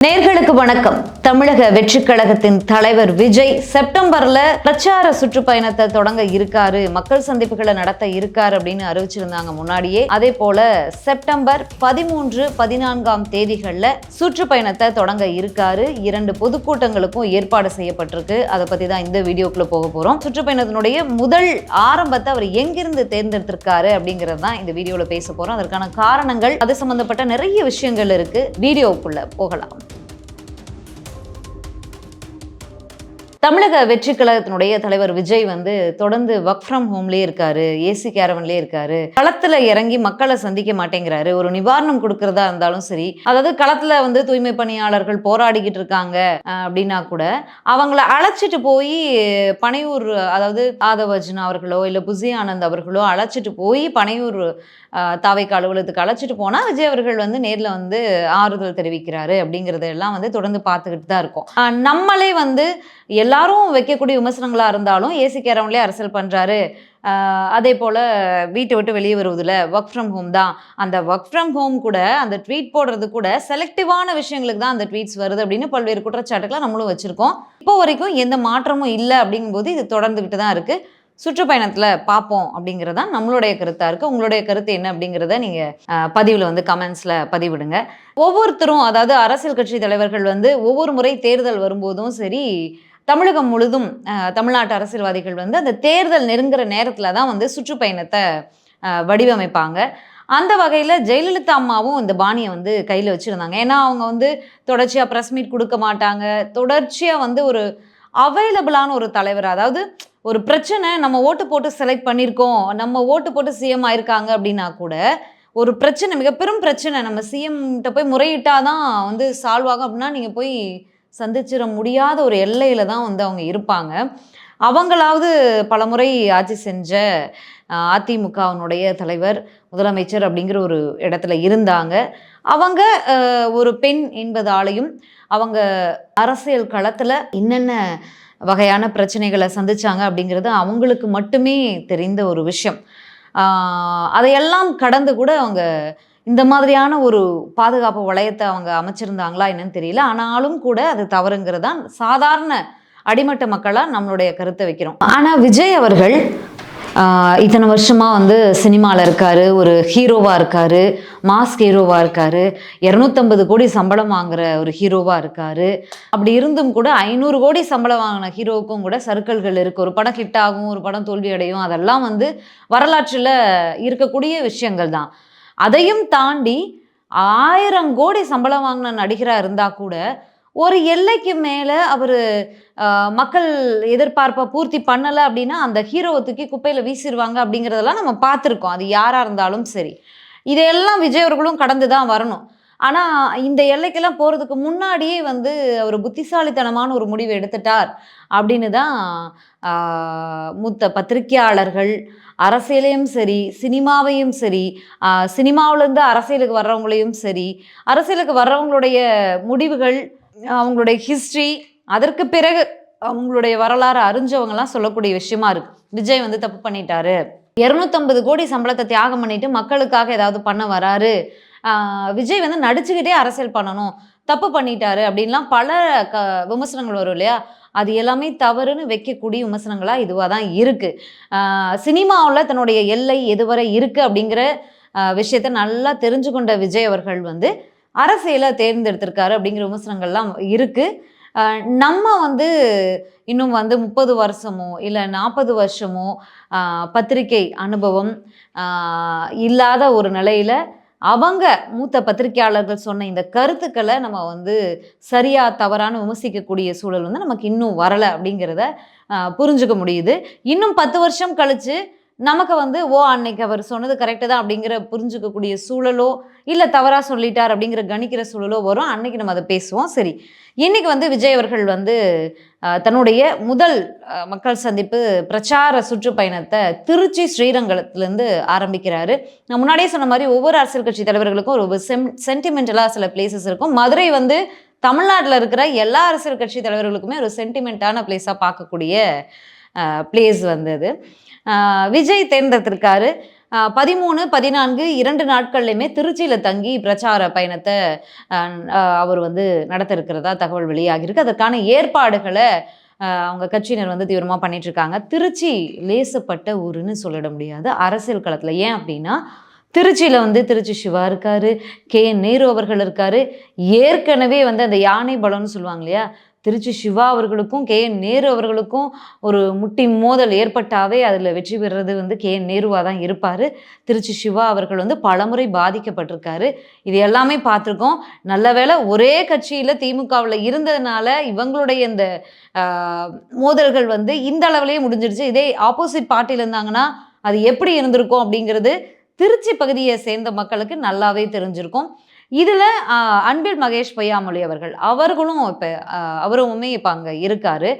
நேர்களுக்கு வணக்கம். தமிழக வெற்றி கழகத்தின் தலைவர் விஜய் செப்டம்பர்ல பிரச்சார சுற்றுப்பயணத்தை தொடங்க இருக்காரு. மக்கள் சந்திப்புகளை நடத்த இருக்காரு அப்படின்னு அறிவிச்சிருந்தாங்க முன்னாடியே. அதே போல செப்டம்பர் பதிமூன்று பதினான்காம் தேதிகள்ல சுற்றுப்பயணத்தை தொடங்க இருக்காரு. இரண்டு பொதுக்கூட்டங்களுக்கும் ஏற்பாடு செய்யப்பட்டிருக்கு. அதை பத்தி தான் இந்த வீடியோக்குள்ள போக போறோம். சுற்றுப்பயணத்தினுடைய முதல் ஆரம்பத்தை அவர் எங்கிருந்து தேர்ந்தெடுத்திருக்காரு அப்படிங்கிறது தான் இந்த வீடியோல பேச போறோம். அதற்கான காரணங்கள் அது சம்பந்தப்பட்ட நிறைய விஷயங்கள் இருக்கு. வீடியோக்குள்ள போகலாம். தமிழக வெற்றி கழகத்தினுடைய தலைவர் விஜய் வந்து தொடர்ந்து ஒர்க் ஃப்ரம் ஹோம்லயே இருக்காரு ஏசி கேரவன்லயே இருக்காரு. களத்துல இறங்கி மக்களை சந்திக்க மாட்டேங்கிறாரு. ஒரு நிவாரணம் கொடுக்கறதா இருந்தாலும் சரி அதாவது களத்துல வந்து தூய்மை பணியாளர்கள் போராடிக்கிட்டு இருக்காங்க அப்படின்னா கூட அவங்கள அழைச்சிட்டு போய் பனையூர் அதாவது ஆதவர்ஜுனா அவர்களோ இல்லை புசி ஆனந்த் அவர்களோ அழைச்சிட்டு போய் பனையூர் தாவைக்கு அலுவலகத்துக்கு அழைச்சிட்டு போனால் விஜய் அவர்கள் வந்து நேரில் வந்து ஆறுதல் தெரிவிக்கிறாரு அப்படிங்கிறத எல்லாம் வந்து தொடர்ந்து பார்த்துக்கிட்டு தான் இருக்கும் நம்மளே வந்து எல்லாரும் வைக்கக்கூடிய விமர்சனங்களாக இருந்தாலும் ஏசி கேரவன்லேயே அரசியல் பண்ணுறாரு அதே போல் வீட்டை விட்டு வெளியே வருவதில் ஒர்க் ஃப்ரம் ஹோம் தான். அந்த ஒர்க் ஃப்ரம் ஹோம் கூட அந்த ட்வீட் போடுறது கூட செலக்டிவான விஷயங்களுக்கு தான் அந்த ட்வீட்ஸ் வருது அப்படின்னு பல்வேறு குற்றச்சாட்டுகளை நம்மளும் வச்சுருக்கோம். இப்போ வரைக்கும் எந்த மாற்றமும் இல்லை அப்படிங்கும்போது இது தொடர்ந்துக்கிட்டு தான் இருக்குது சுற்றுப்பயணத்தில் பார்ப்போம் அப்படிங்கிறதா நம்மளுடைய கருத்தாக இருக்குது உங்களுடைய கருத்து என்ன அப்படிங்கிறத நீங்கள் பதிவில் வந்து கமெண்ட்ஸில் பதிவிடுங்க. ஒவ்வொருத்தரும் அதாவது அரசியல் கட்சி தலைவர்கள் வந்து ஒவ்வொரு முறை தேர்தல் வரும்போதும் சரி தமிழகம் முழுதும் தமிழ்நாட்டு அரசியல்வாதிகள் வந்து அந்த தேர்தல் நெருங்குற நேரத்தில் தான் வந்து சுற்றுப்பயணத்தை வடிவமைப்பாங்க. அந்த வகையில் ஜெயலலிதா அம்மாவும் இந்த பாணியை வந்து கையில் வச்சுருந்தாங்க. ஏன்னா அவங்க வந்து தொடர்ச்சியாக ப்ரெஸ் மீட் கொடுக்க மாட்டாங்க. தொடர்ச்சியாக வந்து ஒரு அவைலபிளான ஒரு தலைவர். அதாவது ஒரு பிரச்சனை நம்ம ஓட்டு போட்டு செலக்ட் பண்ணியிருக்கோம் நம்ம ஓட்டு போட்டு சிஎம் ஆயிருக்காங்க அப்படின்னா கூட ஒரு பிரச்சனை மிக பெரும் பிரச்சனை நம்ம சிஎம்கிட்ட போய் முறையிட்டாதான் வந்து சால்வ் ஆகும் அப்படின்னா நீங்கள் போய் சந்திச்சிட முடியாத ஒரு எல்லையில தான் வந்து அவங்க இருப்பாங்க. அவங்களாவது பலமுறை ஆட்சி செஞ்ச அதிமுகவினுடைய தலைவர் முதலமைச்சர் அப்படிங்கிற ஒரு இடத்துல இருந்தாங்க. அவங்க ஒரு பெண் என்பதாலையும் அவங்க அரசியல் களத்தில் என்னென்ன வகையான பிரச்சனைகளை சந்திச்சாங்க அப்படிங்கிறது அவங்களுக்கு மட்டுமே தெரிந்த ஒரு விஷயம். அதையெல்லாம் கடந்து கூட அவங்க இந்த மாதிரியான ஒரு பாதுகாப்பு வளையத்தை அவங்க அமைச்சிருந்தாங்களா என்னன்னு தெரியல. ஆனாலும் கூட அது தவறுங்கிறது தான் சாதாரண அடிமட்ட மக்களாக நம்மளுடைய கருத்தை வைக்கிறோம். ஆனால் விஜய் அவர்கள் இத்தனை வருஷமாக வந்து சினிமாவில் இருக்காரு ஒரு ஹீரோவாக இருக்காரு மாஸ்க் ஹீரோவாக இருக்காரு இரநூத்தம்பது கோடி சம்பளம் வாங்குற ஒரு ஹீரோவாக இருக்காரு. அப்படி இருந்தும் கூட ஐநூறு கோடி சம்பளம் வாங்கின ஹீரோவுக்கும் கூட சர்க்கிள்கள் இருக்குது ஒரு படம் ஹிட் ஆகும் ஒரு படம் தோல்வி அடையும் அதெல்லாம் வந்து வரலாற்றில் இருக்கக்கூடிய விஷயங்கள் தான். அதையும் தாண்டி ஆயிரம் கோடி சம்பளம் வாங்கின நடிகராக இருந்தால் கூட ஒரு எல்லைக்கு மேலே அவர் மக்கள் எதிர்பார்ப்பை பூர்த்தி பண்ணலை அப்படின்னா அந்த ஹீரோவை தூக்கி குப்பையில் வீசிடுவாங்க அப்படிங்கிறதெல்லாம் நம்ம பார்த்துருக்கோம். அது யாராக இருந்தாலும் சரி. இதையெல்லாம் விஜய் அவர்களும் கடந்து தான் வரணும். ஆனால் இந்த எல்லைக்கெல்லாம் போகிறதுக்கு முன்னாடியே வந்து அவர் புத்திசாலித்தனமான ஒரு முடிவு எடுத்துட்டார். அப்படின்னு தான் மூத்த பத்திரிகையாளர்கள் அரசியலையும் சரி சினிமாவையும் சரி சினிமாவிலேருந்து அரசியலுக்கு வர்றவங்களையும் சரி அரசியலுக்கு வர்றவங்களுடைய முடிவுகள் அவங்களுடைய ஹிஸ்ட்ரி அதற்கு பிறகு அவங்களுடைய வரலாறு அறிஞ்சவங்கலாம் சொல்லக்கூடிய விஷயமா இருக்கு. விஜய் வந்து தப்பு பண்ணிட்டாரு. இரநூத்தம்பது கோடி சம்பளத்தை தியாகம் பண்ணிட்டு மக்களுக்காக ஏதாவது பண்ண வராரு. விஜய் வந்து நடிச்சுக்கிட்டே அரசியல் பண்ணணும். தப்பு பண்ணிட்டாரு அப்படின்லாம் பல க விமர்சனங்கள் வரும் இல்லையா? அது எல்லாமே தவறுன்னு வைக்கக்கூடிய விமர்சனங்களாக இதுவாக தான் இருக்குது சினிமாவில் தன்னுடைய எல்லை எதுவரை இருக்குது அப்படிங்கிற விஷயத்த நல்லா தெரிஞ்சு கொண்ட விஜய் அவர்கள் வந்து அரசியலை தேர்ந்தெடுத்திருக்காரு அப்படிங்கிற விமர்சனங்கள்லாம் இருக்குது நம்ம வந்து இன்னும் வந்து முப்பது வருஷமோ இல்லை நாற்பது வருஷமோ பத்திரிகை அனுபவம் இல்லாத ஒரு நிலையில் அவங்க மூத்த பத்திரிகையாளர்கள் சொன்ன இந்த கருத்துக்களை நம்ம வந்து சரியா தவறான விமர்சிக்கக்கூடிய சூழல் வந்து நமக்கு இன்னும் வரலை அப்படிங்கிறத புரிஞ்சுக்க முடியுது. இன்னும் பத்து வருஷம் கழித்து நமக்கு வந்து ஓ அன்னைக்கு அவர் சொன்னது கரெக்டு தான் அப்படிங்கிற புரிஞ்சுக்கக்கூடிய சூழலோ இல்லை தவறாக சொல்லிட்டார் அப்படிங்கிற கணிக்கிற சூழலோ வரும். அன்னைக்கு நம்ம அதை பேசுவோம். சரி. இன்னைக்கு வந்து விஜய் அவர்கள் வந்து தன்னுடைய முதல் மக்கள் சந்திப்பு பிரச்சார சுற்றுப்பயணத்தை திருச்சி ஸ்ரீரங்கத்துலேருந்து ஆரம்பிக்கிறாரு. நான் முன்னாடியே சொன்ன மாதிரி ஒவ்வொரு அரசியல் கட்சி தலைவர்களுக்கும் ஒரு செம் சென்டிமெண்டலாக சில பிளேசஸ் இருக்கும். மதுரை வந்து தமிழ்நாட்டில் இருக்கிற எல்லா அரசியல் கட்சி தலைவர்களுக்குமே ஒரு சென்டிமெண்ட்டான பிளேஸாக பார்க்கக்கூடிய பிளேஸ் வந்தது விஜய் தேர்ந்தெடுத்திருக்காரு. பதிமூணு பதினான்கு இரண்டு நாட்கள்லையுமே திருச்சியில் தங்கி பிரச்சார பயணத்தை அவர் வந்து நடத்த இருக்கிறதா தகவல் வெளியாகியிருக்கு. அதற்கான ஏற்பாடுகளை அவங்க கட்சியினர் வந்து தீவிரமாக பண்ணிகிட்ருக்காங்க திருச்சி லேசப்பட்ட ஊருன்னு சொல்லிட முடியாது. அரசியல் களத்தில் ஏன் அப்படின்னா திருச்சியில் வந்து திருச்சி சிவா இருக்காரு கே. நேரு அவர்கள் இருக்காரு. ஏற்கனவே வந்து அந்த யானை பலம்னு சொல்லுவாங்க இல்லையா திருச்சி சிவா அவர்களுக்கும் கே. என். நேரு அவர்களுக்கும் ஒரு முட்டி மோதல் ஏற்பட்டாவே அதில் வெற்றி பெறுறது வந்து கே. என். நேருவாக தான் இருப்பார். திருச்சி சிவா அவர்கள் வந்து பலமுறை பாதிக்கப்பட்டிருக்காரு. இது எல்லாமே பார்த்துருக்கோம். நல்ல வேளை ஒரே கட்சியில் திமுகவில் இருந்ததுனால இவங்களுடைய இந்த மோதல்கள் வந்து இந்த அளவுலேயே முடிஞ்சிருச்சு. இதே ஆப்போசிட் பார்ட்டியில் இருந்தாங்கன்னா அது எப்படி இருந்திருக்கும் அப்படிங்கிறது திருச்சி பகுதியை சேர்ந்த மக்களுக்கு நல்லாவே தெரிஞ்சிருக்கும். இதில் அன்பில் மகேஷ் பொய்யாமொழி அவர்கள் அவர்களும் இப்போ அவருமே இப்போ அங்கே இருக்காரு.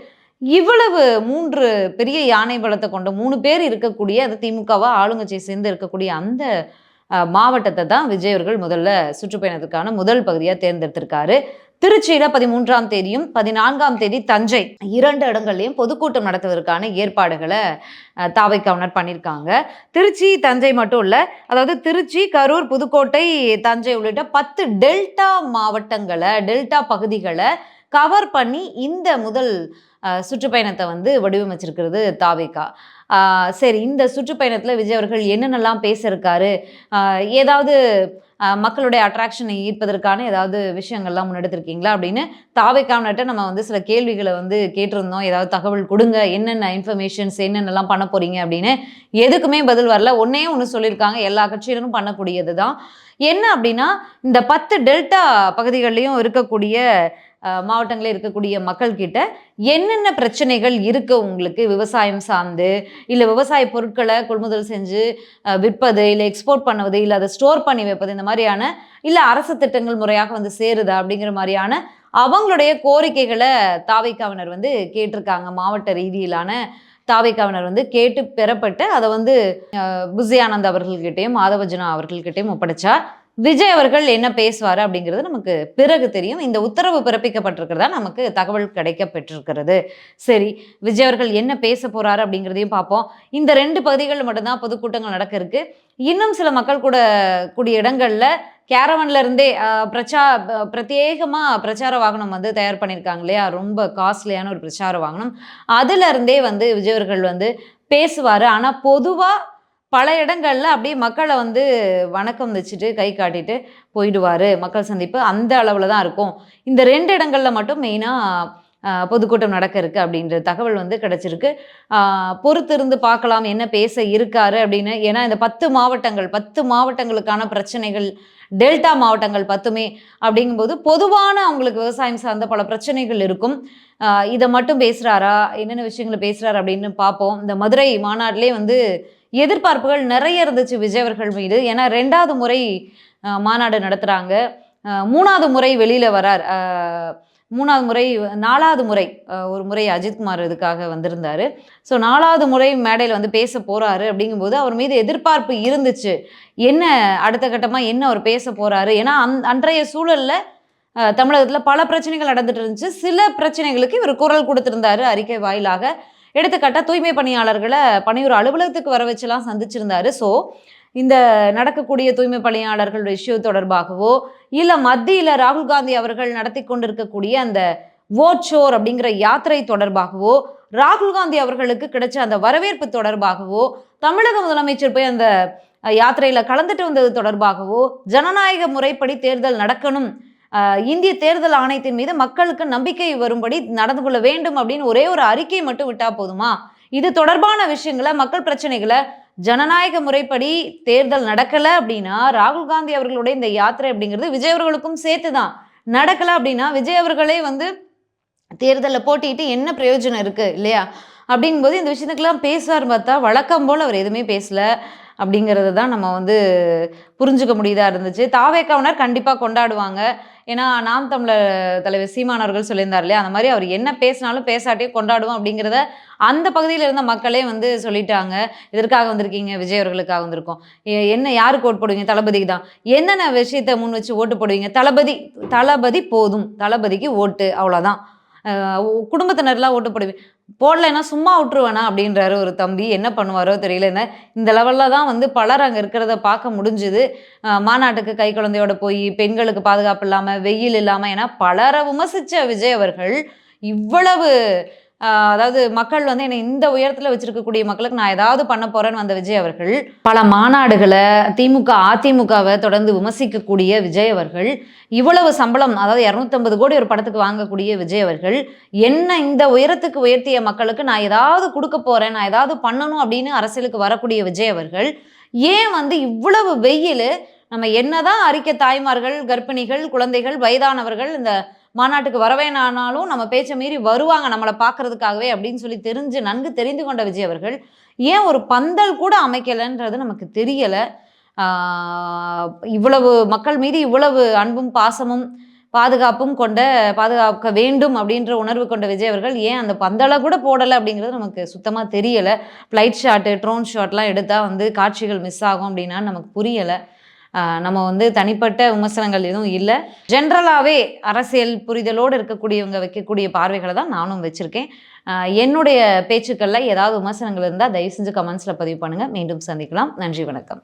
இவ்வளவு மூன்று பெரிய யானை பலத்தை கொண்ட மூணு பேர் இருக்கக்கூடிய அது திமுகவா ஆளுங்கட்சியை சேர்ந்து இருக்கக்கூடிய அந்த மாவட்டத்தை தான் விஜய் அவர்கள் முதல்ல சுற்றுப்பயணத்துக்கான முதல் பகுதியாக தேர்ந்தெடுத்திருக்காரு. திருச்சியில பதிமூன்றாம் தேதியும் பதினான்காம் தேதி தஞ்சை இரண்டு இடங்கள்லையும் பொதுக்கூட்டம் நடத்துவதற்கான ஏற்பாடுகளை தாவை தாவைக்காவினர் பண்ணியிருக்காங்க. திருச்சி தஞ்சை மட்டும் இல்லை அதாவது திருச்சி கரூர் புதுக்கோட்டை தஞ்சை உள்ளிட்ட பத்து டெல்டா மாவட்டங்களை டெல்டா பகுதிகளை கவர் பண்ணி இந்த முதல் சுற்றுப்பயணத்தை வந்து வடிவமைச்சிருக்கிறது தாவேக்கா சரி இந்த சுற்றுப்பயணத்தில் விஜய் அவர்கள் என்னென்னலாம் பேசியிருக்காரு? ஏதாவது மக்களுடைய அட்ராக்ஷனை ஈர்ப்பதற்கான ஏதாவது விஷயங்கள்லாம் முன்னெடுத்திருக்கீங்களா? அப்படின்னு தாவைக்காமன்ட்ட நம்ம வந்து சில கேள்விகளை வந்து கேட்டிருந்தோம். ஏதாவது தகவல் கொடுங்க. என்னென்ன இன்ஃபர்மேஷன்ஸ் என்னென்னலாம் பண்ண போறீங்க? அப்படின்னு எதுக்குமே பதில் வரல. ஒன்னே ஒன்று சொல்லியிருக்காங்க. எல்லா கட்சியினரும் பண்ணக்கூடியது தான் என்ன அப்படின்னா இந்த பத்து டெல்டா பகுதிகளிலையும் இருக்கக்கூடிய மாவட்டங்களில் இருக்கக்கூடிய மக்கள்கிட்ட என்னென்ன பிரச்சனைகள் இருக்கு உங்களுக்கு? விவசாயம் சார்ந்து இல்லை விவசாய பொருட்களை கொள்முதல் செஞ்சு விற்பது இல்லை எக்ஸ்போர்ட் பண்ணுவது இல்லை அதை ஸ்டோர் பண்ணி வைப்பது இந்த மாதிரியான இல்லை அரசு திட்டங்கள் முறையாக வந்து சேருதா? அப்படிங்கிற மாதிரியான அவங்களுடைய கோரிக்கைகளை தாவைக்காவினர் வந்து கேட்டிருக்காங்க. மாவட்ட ரீதியிலான தாவைக்காவினர் வந்து கேட்டு பெறப்பட்டு அதை வந்து புசியானந்த் அவர்கள்கிட்டையும் ஆனந்த் அவர்கள்கிட்டயும் மாதவஜனா அவர்கள்கிட்டையும் ஒப்படைச்சா விஜய் அவர்கள் என்ன பேசுவார் அப்படிங்கிறது நமக்கு பிறகு தெரியும். இந்த உத்தரவு பிறப்பிக்கப்பட்டிருக்கிறதா நமக்கு தகவல் கிடைக்க பெற்றிருக்கிறது சரி விஜய் அவர்கள் என்ன பேச போறாரு அப்படிங்கிறதையும் பார்ப்போம். இந்த ரெண்டு பகுதிகளில் மட்டும்தான் பொதுக்கூட்டங்கள் நடக்க இருக்கு. இன்னும் சில மக்கள் கூட கூடிய இடங்கள்ல கேரவன்ல இருந்தே பிரச்சா பிரத்யேகமா பிரச்சார வாகனம் வந்து தயார் பண்ணியிருக்காங்க இல்லையா? ரொம்ப காஸ்ட்லியான ஒரு பிரச்சார வாகனம். அதுல இருந்தே வந்து விஜய் அவர்கள் வந்து பேசுவார். ஆனால் பொதுவாக பல இடங்களில் அப்படியே மக்களை வந்து வணக்கம் வச்சுட்டு கை காட்டிட்டு போயிடுவார். மக்கள் சந்திப்பு அந்த அளவில் தான் இருக்கும். இந்த ரெண்டு இடங்களில் மட்டும் மெயினாக பொதுக்கூட்டம் நடக்க இருக்கு அப்படின்ற தகவல் வந்து கிடைச்சிருக்கு. பொறுத்திருந்து பார்க்கலாம் என்ன பேச இருக்காரு அப்படின்னு. ஏன்னா இந்த பத்து மாவட்டங்கள் பத்து மாவட்டங்களுக்கான பிரச்சனைகள் டெல்டா மாவட்டங்கள் பத்துமே அப்படிங்கும்போது பொதுவான அவங்களுக்கு விவசாயம் சார்ந்த பல பிரச்சனைகள் இருக்கும். இதை மட்டும் பேசுகிறாரா என்னென்ன விஷயங்களை பேசுகிறாரு அப்படின்னு பார்ப்போம். இந்த மதுரை மாநாட்டிலே வந்து எதிர்பார்ப்புகள் நிறைய இருந்துச்சு விஜய் அவர்கள் மீது. ஏன்னா ரெண்டாவது முறை மாநாடு நடத்துகிறாங்க மூணாவது முறை வெளியில் வரார். மூணாவது முறை நாலாவது முறை ஒரு முறை அஜித்குமார் இதுக்காக வந்திருந்தார். ஸோ நாலாவது முறை மேடையில் வந்து பேச போகிறாரு அப்படிங்கும்போது அவர் மீது எதிர்பார்ப்பு இருந்துச்சு. என்ன அடுத்த கட்டமாக என்ன அவர் பேச போகிறாரு ஏன்னா அந் அன்றைய சூழலில் தமிழகத்தில் பல பிரச்சனைகள் நடந்துட்டு இருந்துச்சு. சில பிரச்சனைகளுக்கு இவர் குரல் கொடுத்துருந்தாரு அறிக்கை வாயிலாக. எடுத்துக்காட்டா தூய்மை பணியாளர்களை பணியூர் அலுவலகத்துக்கு வர வச்சுலாம் சந்திச்சிருந்தாரு. ஸோ இந்த நடக்கக்கூடிய தூய்மை பணியாளர்கள் இஷ்யூ தொடர்பாகவோ இல்லை மத்தியில் ராகுல் காந்தி அவர்கள் நடத்தி கொண்டிருக்கக்கூடிய அந்த ஓட்ஷோர் அப்படிங்கிற யாத்திரை தொடர்பாகவோ ராகுல் காந்தி அவர்களுக்கு கிடைச்ச அந்த வரவேற்பு தொடர்பாகவோ தமிழக முதலமைச்சர் போய் அந்த யாத்திரையில் யாத்திரையில கலந்துட்டு வந்தது தொடர்பாகவோ ஜனநாயக முறைப்படி தேர்தல் நடக்கணும் இந்திய தேர்தல் ஆணையத்தின் மீது மக்களுக்கு நம்பிக்கை வரும்படி நடந்து கொள்ள வேண்டும் அப்படின்னு ஒரே ஒரு அறிக்கை மட்டும் விட்டா போதுமா? இது தொடர்பான விஷயங்களை மக்கள் பிரச்சனைகளை ஜனநாயக முறைப்படி தேர்தல் நடக்கல அப்படின்னா ராகுல் காந்தி அவர்களுடைய இந்த யாத்திரை அப்படிங்கிறது விஜய் அவர்களுக்கும் சேர்த்து தான் நடக்கல அப்படின்னா விஜய் அவர்களே வந்து தேர்தலில் போட்டிட்டு என்ன பிரயோஜனம் இருக்கு இல்லையா? அப்படிங்கும்போது இந்த விஷயத்துக்கெல்லாம் பேசுவார் பார்த்தா வழக்கம் போல் அவர் எதுவுமே பேசல அப்படிங்கிறது தான் நம்ம வந்து புரிஞ்சுக்க முடியுதா இருந்துச்சு. தாவேக்காவினர் கண்டிப்பாக கொண்டாடுவாங்க. ஏன்னா நாம் தமிழர் தலைவர் சீமான் அவர்கள் சொல்லியிருந்தார் இல்லையா? அந்த மாதிரி அவர் என்ன பேசினாலும் பேசாட்டியும் கொண்டாடுவோம் அப்படிங்கிறத அந்த பகுதியில் இருந்த மக்களே வந்து சொல்லிட்டாங்க. இதற்காக வந்திருக்கீங்க விஜய் அவர்களுக்காக வந்திருக்கோம். என்ன யாருக்கு ஓட்டு போடுவீங்க? தளபதிக்கு தான். என்னென்ன விஷயத்தை முன் வச்சு ஓட்டு போடுவீங்க? தளபதி தளபதி போதும். தளபதிக்கு ஓட்டு அவ்வளோதான் குடும்பத்தினர்லாம் ஓட்டு போடுவேன் போடலைன்னா சும்மா விட்டுருவேனா அப்படின்றாரு ஒரு தம்பி. என்ன பண்ணுவாரோ தெரியல என்ன இந்த லெவலில் தான் வந்து பலர் அங்கே இருக்கிறத பார்க்க முடிஞ்சுது. மாநாட்டுக்கு கை குழந்தையோட போய் பெண்களுக்கு பாதுகாப்பு இல்லாமல் வெயில் இல்லாமல் ஏன்னா பலரை விமர்சித்த விஜய் அவர்கள் இவ்வளவு அதாவது மக்கள் வந்து என்னை இந்த உயரத்தில் வச்சிருக்கக்கூடிய மக்களுக்கு நான் ஏதாவது பண்ண போறேன்னு வந்த விஜய் அவர்கள் பல மாநாடுகளை திமுக அதிமுகவை தொடர்ந்து விமர்சிக்கக்கூடிய விஜய் அவர்கள் இவ்வளவு சம்பளம் அதாவது இரநூத்தம்பது கோடி ஒரு படத்துக்கு வாங்கக்கூடிய விஜய் அவர்கள் என்ன இந்த உயரத்துக்கு உயர்த்திய மக்களுக்கு நான் ஏதாவது கொடுக்க போறேன் நான் ஏதாவது பண்ணணும் அப்படின்னு அரசியலுக்கு வரக்கூடிய விஜய் அவர்கள் ஏன் வந்து இவ்வளவு வெயில் நம்ம என்னதான் அறிக்கை தாய்மார்கள் கர்ப்பிணிகள் குழந்தைகள் வயதானவர்கள் இந்த மாநாட்டுக்கு வரவேணானாலும் நம்ம பேச்சை மீறி வருவாங்க நம்மளை பார்க்கறதுக்காகவே அப்படின்னு சொல்லி தெரிஞ்சு நன்கு தெரிந்து கொண்ட விஜய் அவர்கள் ஏன் ஒரு பந்தல் கூட அமைக்கலைன்றது நமக்கு தெரியலை. இவ்வளவு மக்கள் மீது இவ்வளவு அன்பும் பாசமும் பாதுகாப்பும் கொண்ட பாதுகாக்க வேண்டும் அப்படின்ற உணர்வு கொண்ட விஜய் அவர்கள் ஏன் அந்த பந்தலை கூட போடலை அப்படிங்கிறது நமக்கு சுத்தமாக தெரியலை. ஃப்ளைட் ஷாட்டு ட்ரோன் ஷாட்லாம் எடுத்தால் வந்து காட்சிகள் மிஸ் ஆகும் அப்படின்னா நமக்கு புரியலை. நம்ம வந்து தனிப்பட்ட விமர்சனங்கள் எதுவும் இல்லை. ஜென்ரலாகவே அரசியல் புரிதலோடு இருக்கக்கூடியவங்க வைக்கக்கூடிய பார்வைகளை தான் நானும் வச்சுருக்கேன். என்னுடைய பேச்சுக்களில் ஏதாவது விமர்சனங்கள் இருந்தால் தயவு செஞ்சு கமெண்ட்ஸில் பதிவு பண்ணுங்கள் மீண்டும் சந்திக்கலாம். நன்றி வணக்கம்.